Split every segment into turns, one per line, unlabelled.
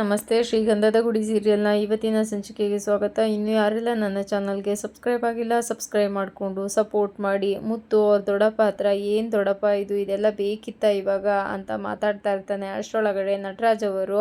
ನಮಸ್ತೆ ಶ್ರೀಗಂಧದ ಗುಡಿ ಸೀರಿಯಲ್ನ ಇವತ್ತಿನ ಸಂಚಿಕೆಗೆ ಸ್ವಾಗತ. ಇನ್ನು ಯಾರೆಲ್ಲ ನನ್ನ ಚಾನಲ್ಗೆ ಸಬ್ಸ್ಕ್ರೈಬ್ ಆಗಿಲ್ಲ, ಸಬ್ಸ್ಕ್ರೈಬ್ ಮಾಡಿಕೊಂಡು ಸಪೋರ್ಟ್ ಮಾಡಿ. ಮುತ್ತು ಅವ್ರ ದೊಡ್ಡಪ್ಪ ಹತ್ರ ಏನು ದೊಡ್ಡಪ್ಪ ಇದು, ಇದೆಲ್ಲ ಬೇಕಿತ್ತ ಇವಾಗ? ಅಂತ ಮಾತಾಡ್ತಾ ಇರ್ತಾನೆ. ಅಷ್ಟರೊಳಗಡೆ ನಟರಾಜ್ ಅವರು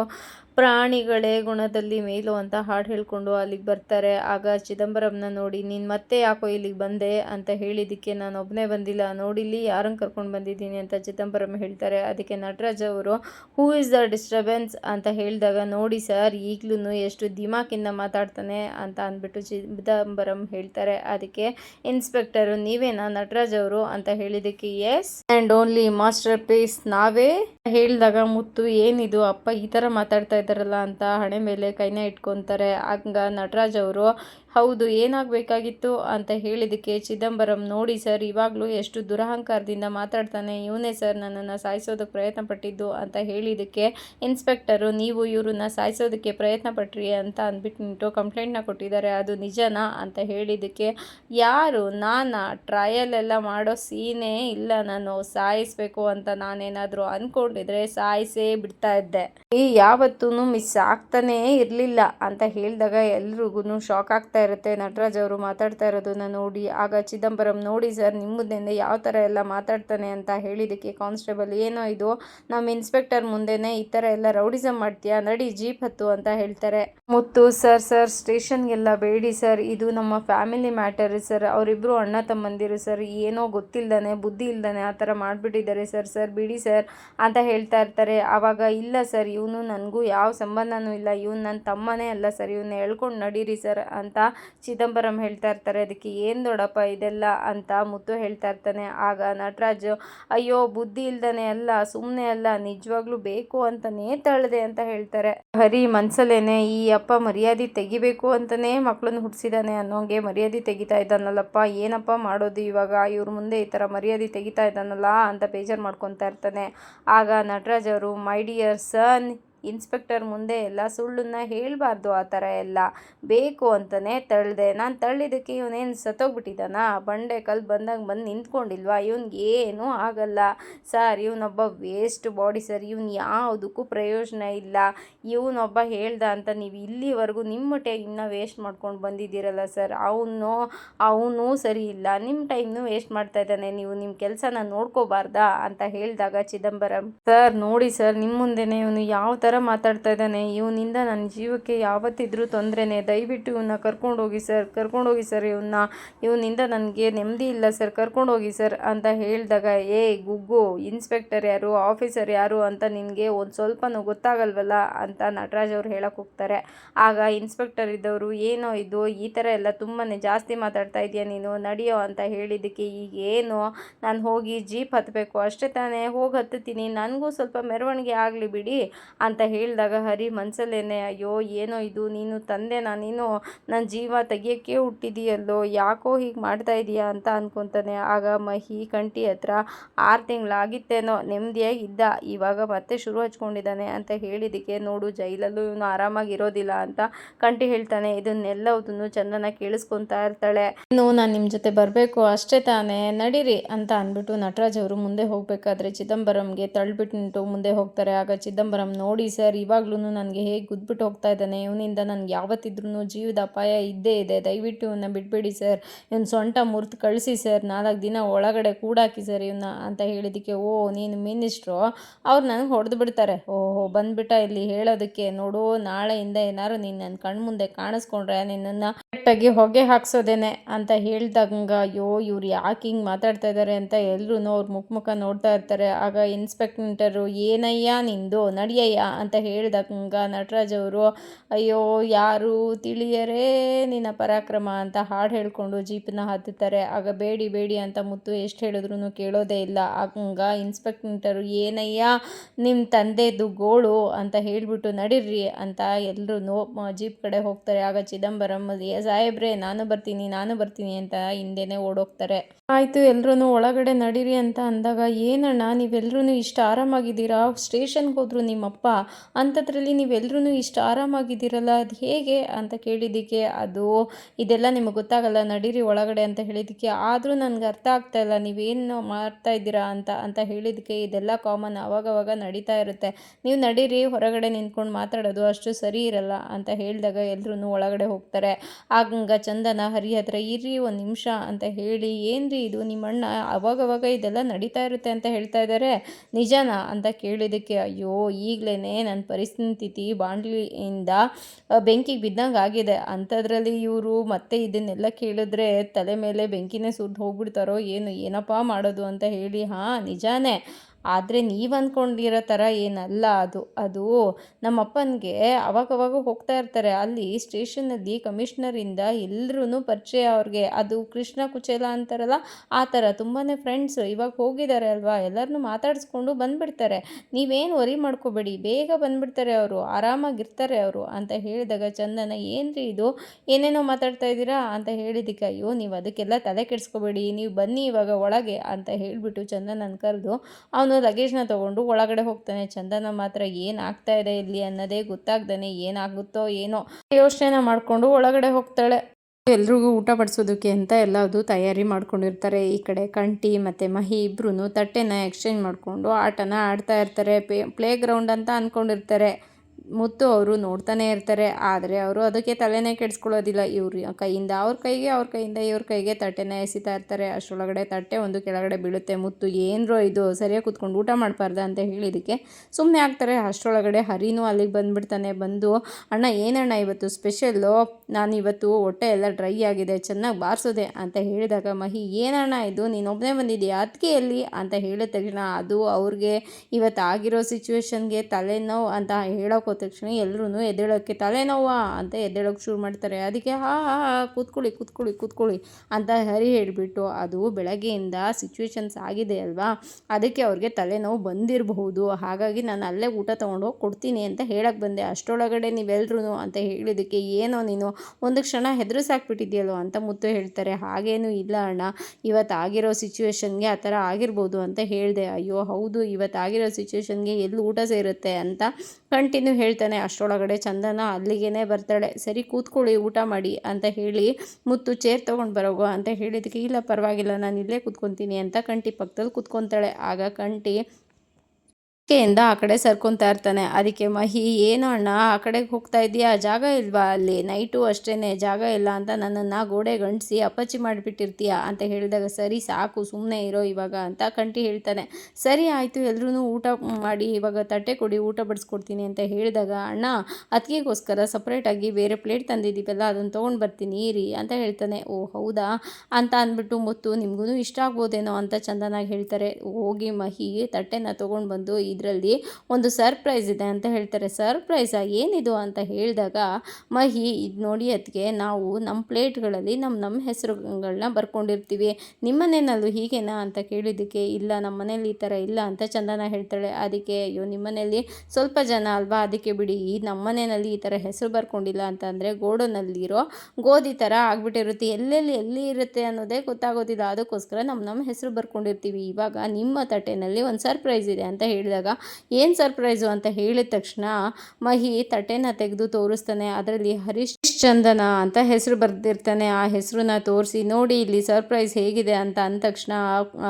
ಪ್ರಾಣಿಗಳೇ ಗುಣದಲ್ಲಿ ಮೇಲು ಅಂತ ಹಾಡು ಹೇಳಿಕೊಂಡು ಅಲ್ಲಿಗೆ ಬರ್ತಾರೆ. ಆಗ ಚಿದಂಬರಂನ ನೋಡಿ, ನೀನು ಮತ್ತೆ ಯಾಕೋ ಇಲ್ಲಿಗೆ ಬಂದೆ? ಅಂತ ಹೇಳಿದ್ದಕ್ಕೆ ನಾನು ಒಬ್ಬನೇ ಬಂದಿಲ್ಲ. ನೋಡಿಲ್ಲಿ ಯಾರನ್ನು ಕರ್ಕೊಂಡು ಬಂದಿದ್ದೀನಿ ಅಂತ ಚಿದಂಬರಂ ಹೇಳ್ತಾರೆ. ಅದಕ್ಕೆ ನಟರಾಜ್ ಅವರು ಹೂ ಇಸ್ ದ ಡಿಸ್ಟರ್ಬೆನ್ಸ್ ಅಂತ ಹೇಳಿದಾಗ, ನೋಡಿ ಸರ್ ಈಗಲೂ ಎಷ್ಟು ದಿಮಾಕಿಂದ ಮಾತಾಡ್ತಾನೆ? ಅಂತ ಅಂದ್ಬಿಟ್ಟು ಚಿದಂಬರಂ ಹೇಳ್ತಾರೆ. ಅದಕ್ಕೆ, ಇನ್ಸ್ಪೆಕ್ಟರು, ನೀವೇನಾ ನಟರಾಜ್ ಅವರು? ಅಂತ ಹೇಳಿದ್ದಕ್ಕೆ yes and only masterpiece, ನಾವೇ? ಹೇಳಿದಾಗ, ಮುತ್ತು, ಏನಿದು? ಅಪ್ಪ, ಈ ಥರ ಮಾತಾಡ್ತಾ ಇದ್ದಾರಲ್ಲ ಅಂತ ಹಣೆ ಮೇಲೆ ಕೈನ ಇಟ್ಕೊತಾರೆ. ಆಗ ನಟರಾಜ್ ಅವರು ಹೌದು, ಏನಾಗಬೇಕಾಗಿತ್ತು ಅಂತ ಹೇಳಿದ್ದಕ್ಕೆ ಚಿದಂಬರಂ, ನೋಡಿ ಸರ್, ಇವಾಗಲೂ ಎಷ್ಟು ದುರಹಂಕಾರದಿಂದ ಮಾತಾಡ್ತಾನೆ. ಇವನೇ ಸರ್ ನನ್ನನ್ನು ಸಾಯಿಸೋದಕ್ಕೆ ಪ್ರಯತ್ನ ಪಟ್ಟಿದ್ದು ಅಂತ ಹೇಳಿದ್ದಕ್ಕೆ ಇನ್ಸ್ಪೆಕ್ಟರು, ನೀವು ಇವ್ರನ್ನ ಸಾಯಿಸೋದಕ್ಕೆ ಪ್ರಯತ್ನ ಪಟ್ಟ್ರಿ ಅಂತ ಅಂದ್ಬಿಟ್ಟು ಕಂಪ್ಲೇಂಟ್ನ ಕೊಟ್ಟಿದ್ದಾರೆ. ಅದು ನಿಜನಾ ಅಂತ ಹೇಳಿದ್ದಕ್ಕೆ, ಯಾರು? ನಾನು? ಟ್ರಯಲ್ ಎಲ್ಲ ಮಾಡೋ ಸೀನೇ ಇಲ್ಲ ನಾನು. ಸಾಯಿಸಬೇಕು ಅಂತ ನಾನೇನಾದರೂ ಅಂದ್ಕೊಂಡಿದ್ರೆ ಸಾಯಿಸೇ ಬಿಡ್ತಾ ಇದ್ದೆ. ಈ ಯಾವತ್ತೂ ಮಿಸ್ ಆಗ್ತಾನೇ ಇರಲಿಲ್ಲ ಅಂತ ಹೇಳಿದಾಗ ಎಲ್ರಿಗೂ ಶಾಕ್ ಆಗ್ತಾ ಇರುತ್ತೆ. ನಟರಾಜ್ ಅವರು ಮಾತಾಡ್ತಾ ಇರೋದನ್ನ ನೋಡಿ, ಆಗ ಚಿದಂಬರಂ ನೋಡಿ, ಸರ್ ನಿಮ್ಮ ಯಾವ ಥರ ಎಲ್ಲ ಮಾತಾಡ್ತಾನೆ ಅಂತ ಹೇಳಿದ್ದಕ್ಕೆ ಕಾನ್ಸ್ಟೇಬಲ್ ಏನೋ ಇದು. ನಮ್ಮ ಇನ್ಸ್ಪೆಕ್ಟರ್ ಮುಂದೆನೆ ಈ ಥರ ಎಲ್ಲ ರೌಡಿಸಮ್ ಮಾಡ್ತೀಯಾ? ನಡಿ, ಜೀಪ್ ಹತ್ತು ಅಂತ ಹೇಳ್ತಾರೆ. ಮುತ್ತು, ಸರ್ ಸರ್, ಸ್ಟೇಷನ್ಗೆಲ್ಲ ಬೇಡಿ, ಸರ್. ಇದು ನಮ್ಮ ಫ್ಯಾಮಿಲಿ ಮ್ಯಾಟರ್, ಸರ್. ಅವರಿಬ್ಬರು ಅಣ್ಣ ತಮ್ಮಂದಿರು, ಸರ್. ಏನೋ ಗೊತ್ತಿಲ್ಲದಾನೆ ಬುದ್ಧಿ ಇಲ್ದಾನೆ ಆ ಥರ ಮಾಡಿಬಿಟ್ಟಿದ್ದಾರೆ, ಸರ್. ಸರ್, ಬಿಡಿ, ಸರ್ ಅಂತ ಹೇಳ್ತಾ ಇರ್ತಾರೆ. ಆವಾಗ, ಇಲ್ಲ, ಸರ್. ಇವನು ನನಗೂ ಯಾವ ಸಂಬಂಧನೂ ಇಲ್ಲ. ಇವನು ನನ್ನ ತಮ್ಮನೇ ಅಲ್ಲ, ಸರ್. ಇವನ್ನ ಹೇಳ್ಕೊಂಡು ನಡೀರಿ, ಸರ್ ಅಂತ ಚಿದಂಬರಂ ಹೇಳ್ತಾ ಇರ್ತಾರೆ, ಅದಕ್ಕೆ ಏನು ದೊಡ್ಡಪ್ಪ ಇದೆಲ್ಲ? ಅಂತ ಮುತ್ತು ಹೇಳ್ತಾ ಇರ್ತಾನೆ. ಆಗ ನಟರಾಜು, ಅಯ್ಯೋ, ಬುದ್ಧಿ ಇಲ್ದನೆ ಅಲ್ಲ ಸುಮ್ಮನೆ ಅಲ್ಲ, ನಿಜವಾಗ್ಲೂ ಬೇಕು ಅಂತನೇ ತಳ್ಳದೆ ಅಂತ ಹೇಳ್ತಾರೆ. ಹರಿ ಮನ್ಸಲ್ಲೇನೆ, ಈ ಅಪ್ಪ ಮರ್ಯಾದೆ ತೆಗಿಬೇಕು ಅಂತಲೇ ಮಕ್ಕಳನ್ನ ಹುಟ್ಟಿಸಿದಾನೆ ಅನ್ನೋಂಗೆ ಮರ್ಯಾದೆ ತೆಗಿತಾ ಇದ್ದಾನಲ್ಲಪ್ಪ. ಏನಪ್ಪ ಮಾಡೋದು ಇವಾಗ? ಇವ್ರ ಮುಂದೆ ಈ ಥರ ಮರ್ಯಾದೆ ತೆಗಿತಾ ಇದ್ದಾನಲ್ಲ ಅಂತ ಬೇಜಾರು ಮಾಡ್ಕೊತಾ ಇರ್ತಾನೆ. ಆಗ ನಟರಾಜ್ ಅವರು ಮೈ ಡಿಯರ್ ಸನ್ ಇನ್ಸ್ಪೆಕ್ಟರ್ ಮುಂದೆ ಎಲ್ಲ ಸುಳ್ಳನ್ನ ಹೇಳಬಾರ್ದು ಆ ಥರ ಎಲ್ಲ. ಬೇಕು ಅಂತಲೇ ತಳ್ಳಿದೆ ನಾನು ತಳ್ಳಿದ್ದಕ್ಕೆ ಇವನೇನು ಸತ್ತೋಗ್ಬಿಟ್ಟಿದ್ದಾನ? ಬಂಡೆ ಕಲ್ಲು ಬಂದಾಗ ಬಂದು ನಿಂತ್ಕೊಂಡಿಲ್ವಾ? ಇವನಿಗೆ ಏನೂ ಆಗಲ್ಲ. ಸರ್, ಇವನೊಬ್ಬ ವೇಸ್ಟ್ ಬಾಡಿ ಸರ್. ಇವ್ನು ಯಾವುದಕ್ಕೂ ಪ್ರಯೋಜನ ಇಲ್ಲ. ಇವನೊಬ್ಬ ಹೇಳ್ದ ಅಂತ ನೀವು ಇಲ್ಲಿವರೆಗೂ ನಿಮ್ಮ ಟೈಮ್ನ ವೇಸ್ಟ್ ಮಾಡ್ಕೊಂಡು ಬಂದಿದ್ದೀರಲ್ಲ ಸರ್. ಅವನು ಅವನು ಸರಿ ಇಲ್ಲ. ನಿಮ್ಮ ಟೈಮ್ನೂ ವೇಸ್ಟ್ ಮಾಡ್ತಾ ಇದ್ದಾನೆ. ನೀವು ನಿಮ್ಮ ಕೆಲಸನ ನೋಡ್ಕೋಬಾರ್ದಾ? ಅಂತ ಹೇಳಿದಾಗ ಚಿದಂಬರಂ. ಸರ್, ನೋಡಿ ಸರ್ ನಿಮ್ಮ ಮುಂದೆನೇ ಇವನು ಯಾವ ಥರ ಮಾತಾಡ್ತಾ ಇದ್ದಾನೆ. ಇವನಿಂದ ನನ್ನ ಜೀವಕ್ಕೆ ಯಾವತ್ತಿದ್ರೂ ತೊಂದರೆನೇ. ದಯವಿಟ್ಟು ಇವನ್ನ ಕರ್ಕೊಂಡೋಗಿ ಸರ್ ಕರ್ಕೊಂಡೋಗಿ ಸರ್ ಇವನ್ನ ಇವನಿಂದ ನನಗೆ ನೆಮ್ಮದಿ ಇಲ್ಲ ಸರ್ ಕರ್ಕೊಂಡೋಗಿ ಸರ್ ಅಂತ ಹೇಳಿದಾಗ, ಏ ಗುಗ್ಗು, ಇನ್ಸ್ಪೆಕ್ಟರ್ ಯಾರು, ಆಫೀಸರ್ ಯಾರು ಅಂತ ನಿನಗೆ ಒಂದು ಸ್ವಲ್ಪನೂ ಗೊತ್ತಾಗಲ್ವಲ್ಲ? ಅಂತ ನಟರಾಜ್ ಅವ್ರು ಹೇಳಕ್ಕೆ ಹೋಗ್ತಾರೆ. ಆಗ ಇನ್ಸ್ಪೆಕ್ಟರ್ ಇದ್ದವರು, ಏನೋ ಇದು? ಈ ಥರ ಎಲ್ಲ ತುಂಬಾ ಜಾಸ್ತಿ ಮಾತಾಡ್ತಾ ಇದೆಯಾ ನೀನು? ನಡೆಯೋ ಅಂತ ಹೇಳಿದ್ದಕ್ಕೆ ಈಗ ಏನು? ನಾನು ಹೋಗಿ ಜೀಪ್ ಹತ್ತಬೇಕು ಅಷ್ಟೇ ತಾನೇ, ಹೋಗಿ ಹತ್ತುತ್ತೀನಿ. ನನಗೂ ಸ್ವಲ್ಪ ಮೆರವಣಿಗೆ ಆಗಲಿ ಬಿಡಿ ಅಂತ ಹೇಳಿದಾಗ ಹರಿ ಮನಸ್ಸಲ್ಲೇನೆ ಅಯ್ಯೋ, ಏನೋ ಇದು? ನೀನು ತಂದೆನಾ? ನೀನು ನನ್ನ ಜೀವ ತೆಗಿಯೋಕ್ಕೆ ಹುಟ್ಟಿದೆಯಲ್ಲೋ? ಯಾಕೋ ಹೀಗೆ ಮಾಡ್ತಾ ಇದೀಯಾ? ಅಂತ ಅನ್ಕೊತಾನೆ. ಆಗ ಮಹಿ ಕಂಠಿ ಹತ್ರ, ಆರು ತಿಂಗಳಾಗಿತ್ತೇನೋ? ನೆಮ್ಮದಿಯಾಗಿ ಇದ್ದ ಇವಾಗ ಮತ್ತೆ ಶುರು ಹಚ್ಕೊಂಡಿದ್ದಾನೆ ಅಂತ ಹೇಳಿದಕ್ಕೆ ನೋಡು, ಜೈಲಲ್ಲೂ ಇವನು ಆರಾಮಾಗಿ ಇರೋದಿಲ್ಲ ಅಂತ ಕಂಠಿ ಹೇಳ್ತಾನೆ. ಇದನ್ನೆಲ್ಲದನ್ನು ಚಂದನ ಕೇಳಿಸ್ಕೊತಾ ಇರ್ತಾಳೆ. ಇನ್ನು ನಾನು ನಿಮ್ಮ ಜೊತೆ ಬರಬೇಕು, ಅಷ್ಟೇ ತಾನೇ. ನಡೀರಿ ಅಂತ ಅಂದ್ಬಿಟ್ಟು ನಟರಾಜ್ ಅವರು ಮುಂದೆ ಹೋಗಬೇಕಾದ್ರೆ ಚಿದಂಬರಂಗೆ ತಳ್ಳಿಬಿಟ್ಟು ನಿಂತು ಮುಂದೆ ಹೋಗ್ತಾರೆ. ಆಗ ಚಿದಂಬರಂ ನೋಡಿ ಸರ್ ಇವಾಗ್ಲೂ ನನಗೆ ಹೇಗೆ ಗುದ್ಬಿಟ್ಟು ಹೋಗ್ತಾ ಇದ್ದಾನೆ, ಇವನಿಂದ ನನಗೆ ಯಾವತ್ತಿದ್ರು ಜೀವದ ಅಪಾಯ ಇದ್ದೇ ಇದೆ. ದಯವಿಟ್ಟು ಇವನ್ನ ಬಿಟ್ಬಿಡಿ ಸರ್. ಇವನು ಸೊಂಟ ಮುರಿದು ಕಳಿಸಿ ಸರ್. ನಾಲ್ಕು ದಿನ ಒಳಗಡೆ ಕೂಡಾಕಿ ಸರ್ ಇವನ್ನ ಅಂತ ಹೇಳಿದ್ದಕ್ಕೆ ಓ, ನೀನು ಮಿನಿಸ್ಟ್ರು, ಅವ್ರು ನನಗೆ ಹೊಡೆದು ಬಿಡ್ತಾರೆ. ಓಹೋ, ಬಂದ್ಬಿಟ್ಟ ಇಲ್ಲಿ ಹೇಳೋದಕ್ಕೆ ನೋಡು, ನಾಳೆಯಿಂದ ಏನಾರು ನೀನು ನನ್ನ ಕಣ್ಣು ಮುಂದೆ ಕಾಣಿಸ್ಕೊಂಡ್ರೆ ನಿನ್ನನ್ನು ಕರೆಕ್ಟಾಗಿ ಹೊಗೆ ಹಾಕ್ಸೋದೇನೆ ಅಂತ ಹೇಳ್ದಂಗ, ಅಯ್ಯೋ, ಇವ್ರು ಯಾಕೆ ಹಿಂಗೆ ಮಾತಾಡ್ತಾ ಇದ್ದಾರೆ ಅಂತ ಎಲ್ಲರೂ ಅವ್ರ ಮುಖ ಮುಖ ನೋಡ್ತಾ ಇರ್ತಾರೆ. ಆಗ ಇನ್ಸ್ಪೆಕ್ಟರು ಏನಯ್ಯ ನಿಂದು? ನಡಿಯಯ್ಯ ಅಂತ ಹೇಳಿದಾಗ ನಟರಾಜ್ ಅವರು, ಅಯ್ಯೋ, ಯಾರು ತಿಳಿಯರೇ ನಿನ್ನ ಪರಾಕ್ರಮ ಅಂತ ಹಾಡು ಹೇಳಿಕೊಂಡು ಜೀಪನ್ನ ಹತ್ತುತ್ತಾರೆ. ಆಗ ಬೇಡಿ ಬೇಡಿ ಅಂತ ಮುತ್ತು ಎಷ್ಟು ಹೇಳಿದ್ರು ಕೇಳೋದೇ ಇಲ್ಲ. ಹಂಗ ಇನ್ಸ್ಪೆಕ್ಟರು ಏನಯ್ಯ ನಿಮ್ಮ ತಂದೆದು ಗೋಳು ಅಂತ ಹೇಳಿಬಿಟ್ಟು ನಡೀರಿ ಅಂತ ಎಲ್ಲರೂ ಜೀಪ್ ಕಡೆ ಹೋಗ್ತಾರೆ. ಆಗ ಚಿದಂಬರಂ ಸಾಹೇಬ್ರೆ, ನಾನು ಬರ್ತೀನಿ ನಾನು ಬರ್ತೀನಿ ಅಂತ ಹಿಂದೆನೆ ಓಡೋಗ್ತಾರೆ. ಆಯಿತು ಎಲ್ಲರೂ ಒಳಗಡೆ ನಡೀರಿ ಅಂತ ಅಂದಾಗ, ಏನಣ್ಣ ನೀವೆಲ್ಲರೂ ಇಷ್ಟು ಆರಾಮಾಗಿದ್ದೀರಾ? ಸ್ಟೇಷನ್ಗೆ ಹೋದ್ರು ನಿಮ್ಮಪ್ಪ ಅಂಥದ್ರಲ್ಲಿ ನೀವೆಲ್ಲರೂ ಇಷ್ಟು ಆರಾಮಾಗಿದ್ದೀರಲ್ಲ, ಅದು ಹೇಗೆ ಅಂತ ಕೇಳಿದ್ದಕ್ಕೆ, ಅದು ಇದೆಲ್ಲ ನಿಮಗೆ ಗೊತ್ತಾಗಲ್ಲ, ನಡೀರಿ ಒಳಗಡೆ ಅಂತ ಹೇಳಿದ್ದಕ್ಕೆ, ಆದರೂ ನನಗೆ ಅರ್ಥ ಆಗ್ತಾ ಇಲ್ಲ, ನೀವೇನು ಮಾಡ್ತಾ ಇದ್ದೀರಾ ಅಂತ ಅಂತ ಹೇಳಿದ್ದಕ್ಕೆ ಇದೆಲ್ಲ ಕಾಮನ್ ಅವಾಗವಾಗ ನಡೀತಾ ಇರುತ್ತೆ. ನೀವು ನಡೀರಿ, ಹೊರಗಡೆ ನಿಂತ್ಕೊಂಡು ಮಾತಾಡೋದು ಅಷ್ಟು ಸರಿ ಇರಲ್ಲ ಅಂತ ಹೇಳಿದಾಗ ಎಲ್ಲರೂ ಒಳಗಡೆ ಹೋಗ್ತಾರೆ. ಆಗಂಗ ಚಂದನ, ಹರಿ ಹತ್ರ ಇರ್ರಿ ಒಂದು ನಿಮಿಷ ಅಂತ ಹೇಳಿ, ಏನ್ರಿ ಇದು ನಿಮ್ಮ ಅಣ್ಣ ಅವಾಗವಾಗ ಇದೆಲ್ಲ ನಡೀತಾ ಇರುತ್ತೆ ಅಂತ ಹೇಳ್ತಾ ಇದ್ದಾರೆ. ನಿಜನಾ? ಅಂತ ಕೇಳಿದ್ದಕ್ಕೆ, ಅಯ್ಯೋ ಈಗಲೇ ನನ್ನ ಪರಿಸ್ಥಿತಿ ಬಾಂಡ್ಲಿಯಿಂದ ಬೆಂಕಿಗೆ ಬಿದ್ದಂಗೆ ಆಗಿದೆ. ಅಂಥದ್ರಲ್ಲಿ ಇವರು ಮತ್ತೆ ಇದನ್ನೆಲ್ಲ ಕೇಳಿದ್ರೆ ತಲೆ ಮೇಲೆ ಬೆಂಕಿನೇ ಸುದ್ದು ಹೋಗ್ಬಿಡ್ತಾರೋ, ಏನು, ಏನಪ್ಪ ಮಾಡೋದು ಅಂತ ಹೇಳಿ, ಹಾಂ, ನಿಜಾನೇ. ಆದರೆ ನೀವು ಅಂದ್ಕೊಂಡಿರೋ ಥರ ಏನಲ್ಲ ಅದು. ಅದು ನಮ್ಮಪ್ಪನಿಗೆ ಅವಾಗವಾಗ ಹೋಗ್ತಾ ಇರ್ತಾರೆ. ಅಲ್ಲಿ ಸ್ಟೇಷನಲ್ಲಿ ಕಮಿಷ್ನರಿಂದ ಎಲ್ಲರೂ ಪರಿಚಯ ಅವ್ರಿಗೆ. ಅದು ಕೃಷ್ಣ ಕುಚೇಲ ಅಂತಾರಲ್ಲ, ಆ ಥರ ತುಂಬಾ ಫ್ರೆಂಡ್ಸ್ ಇವಾಗ ಹೋಗಿದ್ದಾರೆ ಅಲ್ವಾ? ಎಲ್ಲರನ್ನೂ ಮಾತಾಡಿಸ್ಕೊಂಡು ಬಂದುಬಿಡ್ತಾರೆ. ನೀವೇನು ವರಿ ಮಾಡ್ಕೋಬೇಡಿ, ಬೇಗ ಬಂದುಬಿಡ್ತಾರೆ ಅವರು, ಆರಾಮಾಗಿರ್ತಾರೆ ಅವರು ಅಂತ ಹೇಳಿದಾಗ, ಚಂದನ ಏನು ಇದು? ಏನೇನೋ ಮಾತಾಡ್ತಾ ಇದ್ದೀರಾ? ಅಂತ ಹೇಳಿದಕ್ಕೆ ಅಯ್ಯೋ, ನೀವು ಅದಕ್ಕೆಲ್ಲ ತಲೆ ಕೆಡಿಸ್ಕೋಬೇಡಿ. ನೀವು ಬನ್ನಿ ಇವಾಗ ಒಳಗೆ, ಅಂತ ಹೇಳಿಬಿಟ್ಟು ಚಂದನನ್ನು ಕರೆದು, ಅವನು ಅವನು ಲಗೇಜ್ನ ತೊಗೊಂಡು ಒಳಗಡೆ ಹೋಗ್ತಾನೆ. ಚಂದನ ಮಾತ್ರ ಏನಾಗ್ತಾ ಇದೆ ಇಲ್ಲಿ ಅನ್ನೋದೇ ಗೊತ್ತಾಗ್ದಾನೆ ಏನಾಗುತ್ತೋ ಏನೋ ಯೋಚನೆನ ಮಾಡಿಕೊಂಡು ಒಳಗಡೆ ಹೋಗ್ತಾಳೆ. ಎಲ್ರಿಗೂ ಊಟ ಬಡಿಸೋದಕ್ಕೆ ಅಂತ ಎಲ್ಲದು ತಯಾರಿ ಮಾಡ್ಕೊಂಡಿರ್ತಾರೆ. ಈ ಕಡೆ ಕಂಟಿ ಮತ್ತು ಮಹಿ ಇಬ್ಬರೂ ತಟ್ಟೆನ ಎಕ್ಸ್ಚೇಂಜ್ ಮಾಡಿಕೊಂಡು ಆಟನ ಆಡ್ತಾ ಇರ್ತಾರೆ. ಪ್ಲೇ ಗ್ರೌಂಡ್ ಅಂತ ಅಂದ್ಕೊಂಡಿರ್ತಾರೆ ಮುತ್ತು ಅವರು ನೋಡ್ತಾನೆ ಇರ್ತಾರೆ, ಆದರೆ ಅವರು ಅದಕ್ಕೆ ತಲೆನೇ ಕೆಡಿಸ್ಕೊಳ್ಳೋದಿಲ್ಲ ಇವ್ರ. ಕೈಯಿಂದ ಅವ್ರ ಕೈಗೆ ಅವ್ರ ಕೈಯಿಂದ ಇವ್ರ ಕೈಗೆ ತಟ್ಟೆನ ಎಸಿತಾ ಇರ್ತಾರೆ. ಅಷ್ಟರೊಳಗಡೆ ತಟ್ಟೆ ಒಂದು ಕೆಳಗಡೆ ಬೀಳುತ್ತೆ. ಮುತ್ತು ಏನರೋ ಇದು, ಸರಿಯಾಗಿ ಕೂತ್ಕೊಂಡು ಊಟ ಮಾಡಬಾರ್ದ ಅಂತ ಹೇಳಿದಕ್ಕೆ ಸುಮ್ಮನೆ ಆಗ್ತಾರೆ. ಅಷ್ಟರೊಳಗಡೆ ಹರಿನೂ ಅಲ್ಲಿಗೆ ಬಂದುಬಿಡ್ತಾನೆ. ಬಂದು, ಅಣ್ಣ, ಏನಣ್ಣ ಇವತ್ತು? ಸ್ಪೆಷಲ್ಲು ನಾನು ಇವತ್ತು ಹೊಟ್ಟೆ ಎಲ್ಲ ಡ್ರೈ ಆಗಿದೆ. ಚೆನ್ನಾಗಿ ಬಾರಿಸೋದೆ ಅಂತ ಹೇಳಿದಾಗ, ಮಹಿ, ಏನಣ್ಣ ಇದು? ನೀನೊಬ್ಬನೇ ಬಂದಿದ್ದೀಯಾ? ಅದಕ್ಕೆ ಎಲ್ಲಿ? ಅಂತ ಹೇಳಿದ ತಕ್ಷಣ, ಅದು ಅವ್ರಿಗೆ ಇವತ್ತು ಆಗಿರೋ ಸಿಚುವೇಶನ್ಗೆ ತಲೆನೋವು ಅಂತ ಹೇಳೋಕೆ ತಕ್ಷಣ ಎಲ್ಲರೂ ಎದ್ದೇಳೋಕ್ಕೆ ತಲೆನೋವಾ ಅಂತ ಎದ್ದೇಳೋಕ್ಕೆ ಶುರು ಮಾಡ್ತಾರೆ. ಅದಕ್ಕೆ ಹಾ ಹಾ ಕೂತ್ಕೊಳ್ಳಿ ಕೂತ್ಕೊಳ್ಳಿ ಕೂತ್ಕೊಳ್ಳಿ ಅಂತ ಹರಿ ಹೇಳಿಬಿಟ್ಟು ಅದು ಬೆಳಗ್ಗೆಯಿಂದ ಸಿಚುವೇಶನ್ಸ್ ಆಗಿದೆ ಅಲ್ವಾ? ಅದಕ್ಕೆ ಅವ್ರಿಗೆ ತಲೆನೋವು ಬಂದಿರಬಹುದು. ಹಾಗಾಗಿ ನಾನು ಅಲ್ಲೇ ಊಟ ತೊಗೊಂಡು ಹೋಗಿ ಕೊಡ್ತೀನಿ ಅಂತ ಹೇಳಕ್ಕೆ ಬಂದೆ. ಅಷ್ಟರೊಳಗಡೆ ನೀವೆಲ್ಲರೂ ಅಂತ ಹೇಳಿದ್ದಕ್ಕೆ ಏನೋ ನೀನು ಒಂದು ಕ್ಷಣ ಹೆದರಿಸಾಕ್ಬಿಟ್ಟಿದ್ಯಲ್ಲೋ ಅಂತ ಮುತ್ತು ಹೇಳ್ತಾರೆ. ಹಾಗೇನೂ ಇಲ್ಲ ಅಣ್ಣ. ಇವತ್ತು ಆಗಿರೋ ಸಿಚುವೇಶನ್ಗೆ ಆ ಥರ ಆಗಿರ್ಬೋದು ಅಂತ ಹೇಳಿದೆ. ಅಯ್ಯೋ, ಹೌದು ಇವತ್ತು ಆಗಿರೋ ಸಿಚುವೇಶನ್ಗೆ ಎಲ್ಲಿ ಊಟ ಸೇರುತ್ತೆ ಅಂತ ಕಂಟಿನ್ಯೂ ಹೇಳ್ತಾನೆ, ಅಷ್ಟರೊಳಗಡೆ ಚಂದನ ಅಲ್ಲಿಗೇನೆ ಬರ್ತಾಳೆ. ಸರಿ, ಕೂತ್ಕೊಳ್ಳಿ, ಊಟ ಮಾಡಿ ಅಂತ ಹೇಳಿ ಮುತ್ತು ಚೇರ್ ತೊಗೊಂಡು ಬರೋಗೋ ಅಂತ ಹೇಳಿದಕ್ಕೆ, ಇಲ್ಲ, ಪರವಾಗಿಲ್ಲ, ನಾನು ಇಲ್ಲೇ ಕೂತ್ಕೊತೀನಿ ಅಂತ ಕಂಟಿ ಪಕ್ಕದಲ್ಲಿ ಕೂತ್ಕೊತಾಳೆ. ಆಗ ಕಂಟಿ ಕೆಯಿಂದ ಆ ಕಡೆ ಸರ್ಕೊತಾ ಇರ್ತಾನೆ. ಅದಕ್ಕೆ ಮಹಿ, ಏನು ಅಣ್ಣ, ಆ ಕಡೆಗೆ ಹೋಗ್ತಾ ಇದೆಯಾ? ಜಾಗ ಇಲ್ವಾ ಅಲ್ಲಿ? ನೈಟು ಅಷ್ಟೇ ಜಾಗ ಇಲ್ಲ ಅಂತ ನನ್ನನ್ನು ಗೋಡೆ ಗಂಟಿಸಿ ಅಪ್ಪಚ್ಚಿ ಮಾಡಿಬಿಟ್ಟಿರ್ತೀಯ? ಅಂತ ಹೇಳಿದಾಗ, ಸರಿ, ಸಾಕು ಸುಮ್ಮನೆ ಇರೋ ಇವಾಗ ಅಂತ ಕಂಟಿ ಹೇಳ್ತಾನೆ. ಸರಿ, ಆಯಿತು ಎಲ್ಲರೂ ಊಟ ಮಾಡಿ, ಇವಾಗ ತಟ್ಟೆ ಕೊಡಿ, ಊಟ ಬಡಿಸ್ಕೊಡ್ತೀನಿ ಅಂತ ಹೇಳಿದಾಗ, ಅಣ್ಣ ಅದಕ್ಕೆಗೋಸ್ಕರ ಸಪ್ರೇಟಾಗಿ ಬೇರೆ ಪ್ಲೇಟ್ ತಂದಿದ್ದೀವಲ್ಲ ಅದನ್ನು ತೊಗೊಂಡು ಬರ್ತೀನಿ, ಇರಿ ಅಂತ ಹೇಳ್ತಾನೆ. ಓ, ಹೌದಾ? ಅಂತ ಅಂದ್ಬಿಟ್ಟು ಮುತ್ತು ನಿಮಗೂ ಇಷ್ಟ ಆಗ್ಬೋದೇನೋ? ಅಂತ ಚಂದನಾಗಿ ಹೇಳ್ತಾರೆ. ಹೋಗಿ ಮಹಿ ತಟ್ಟೆನ ತೊಗೊಂಡು ಬಂದು ಇದರಲ್ಲಿ ಒಂದು ಸರ್ಪ್ರೈಸ್ ಇದೆ ಅಂತ ಹೇಳ್ತಾರೆ. ಸರ್ಪ್ರೈಸಾ ಏನಿದು ಅಂತ ಹೇಳಿದಾಗ ಮಹಿ, ಇದು ನೋಡಿ ಅದಕ್ಕೆ ನಾವು ನಮ್ಮ ಪ್ಲೇಟ್ಗಳಲ್ಲಿ ನಮ್ಮ ನಮ್ಮ ಹೆಸರುಗಳನ್ನ ಬರ್ಕೊಂಡಿರ್ತೀವಿ. ನಿಮ್ಮ ಮನೆಯಲ್ಲೂ ಹೀಗೇನಾ ಅಂತ ಕೇಳಿದ್ದಕ್ಕೆ ಇಲ್ಲ ನಮ್ಮ ಮನೇಲಿ ಈ ಥರ ಇಲ್ಲ ಅಂತ ಚಂದನ ಹೇಳ್ತಾಳೆ. ಅದಕ್ಕೆ ಅಯ್ಯೋ, ನಿಮ್ಮನೇಲಿ ಸ್ವಲ್ಪ ಜನ ಅಲ್ವಾ? ಅದಕ್ಕೆ ಬಿಡಿ, ಈ ಮನೆಯಲ್ಲಿ ಈ ಥರ ಹೆಸರು ಬರ್ಕೊಂಡಿಲ್ಲ ಅಂತಂದರೆ ಗೋಡನಲ್ಲಿರೋ ಗೋಧಿ ಥರ ಆಗ್ಬಿಟ್ಟಿರುತ್ತೆ. ಎಲ್ಲೆಲ್ಲಿ, ಎಲ್ಲಿ ಇರುತ್ತೆ ಅನ್ನೋದೇ ಗೊತ್ತಾಗೋದಿಲ್ಲ. ಅದಕ್ಕೋಸ್ಕರ ನಮ್ಮ ನಮ್ಮ ಹೆಸರು ಬರ್ಕೊಂಡಿರ್ತೀವಿ. ಇವಾಗ ನಿಮ್ಮ ತಟ್ಟೆನಲ್ಲಿ ಒಂದು ಸರ್ಪ್ರೈಸ್ ಇದೆ ಅಂತ ಹೇಳಿದಾಗ ಏನು ಸರ್ಪ್ರೈಸು ಅಂತ ಹೇಳಿದ ತಕ್ಷಣ ಮಹಿ ತಟ್ಟೆನ ತೆಗೆದು ತೋರಿಸ್ತಾನೆ. ಅದರಲ್ಲಿ ಹರೀಶ್ ಚಂದನ ಅಂತ ಹೆಸರು ಬರೆದಿರ್ತಾನೆ. ಆ ಹೆಸರನ್ನ ತೋರಿಸಿ, ನೋಡಿ, ಇಲ್ಲಿ ಸರ್ಪ್ರೈಸ್ ಹೇಗಿದೆ ಅಂತ ಅಂದ ತಕ್ಷಣ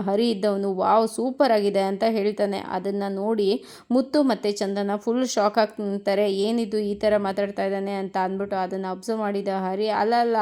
ಹರಿ ಇದ್ದವನು, ವಾವ್, ಸೂಪರ್ ಆಗಿದೆ ಅಂತ ಹೇಳ್ತಾನೆ. ಅದನ್ನು ನೋಡಿ ಮುತ್ತು ಮತ್ತು ಚಂದನ ಫುಲ್ ಶಾಕ್ ಆಗ್ತಾರೆ. ಏನಿದು ಈ ಥರ ಮಾತಾಡ್ತಾ ಇದ್ದಾನೆ ಅಂತ ಅಂದ್ಬಿಟ್ಟು ಅದನ್ನು ಅಬ್ಸರ್ವ್ ಮಾಡಿದ ಹರಿ ಅಲ್ಲಲ್ಲ